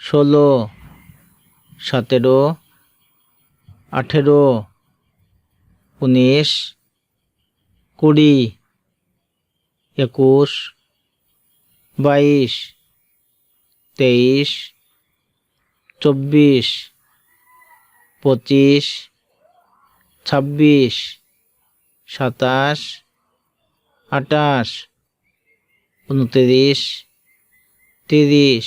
ষোলো, সতেরো, আঠেরো, উনিশ, কুড়ি, একুশ, বাইশ, তেইশ, চব্বিশ, পঁচিশ, ছাব্বিশ, সাতাশ আটাশ উনত্রিশ, তিরিশ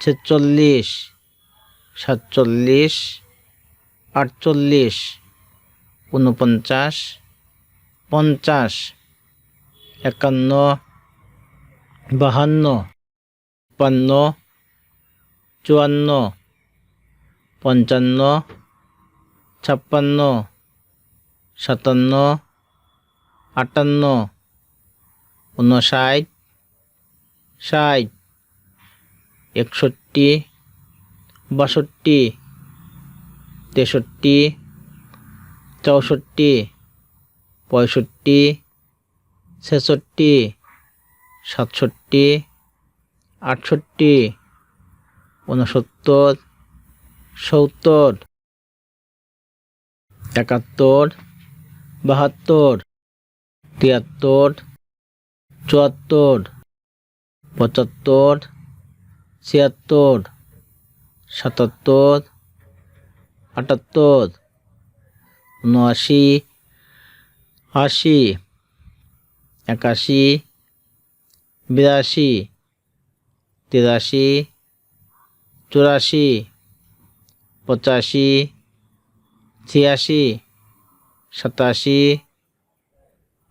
ছেচল্লিশ, সাতচল্লিশ, আটচল্লিশ উনপঞ্চাশ পঞ্চাশ, একান্ন, বাহান্ন পান্ন চুয়ান্ন, পঞ্চান্ন, ছাপ্পান্ন, সাতান্ন, আটান্ন, ঊনষাট, ষাট একষট্টি, বাষট্টি, তেষট্টি, চৌষট্টি, পঁয়ষট্টি, ছেষট্টি, সাতষট্টি, আটষট্টি, ঊনসত্তর, সত্তর, একাত্তর, বাহাত্তর, তিয়াত্তর, চুয়াত্তর, পঁচাত্তর ছিয়াত্তর, সাতাত্তর, আটাত্তর, উনআশি, আশি, একাশি, বিরাশি, তিরাশি, চুরাশি, পঁচাশি, ছিয়াশি, সাতাশি,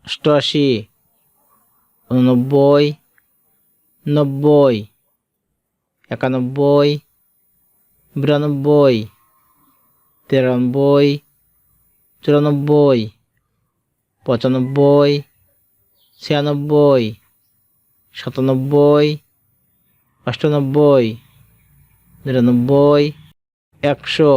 অষ্টআশি, উননব্বই, নব্বই একানব্বই বিরানব্বই তিরানব্বই চুরানব্বই পঁচানব্বই ছিয়ানব্বই সাতানব্বই অষ্টানব্বই নিরানব্বই একশো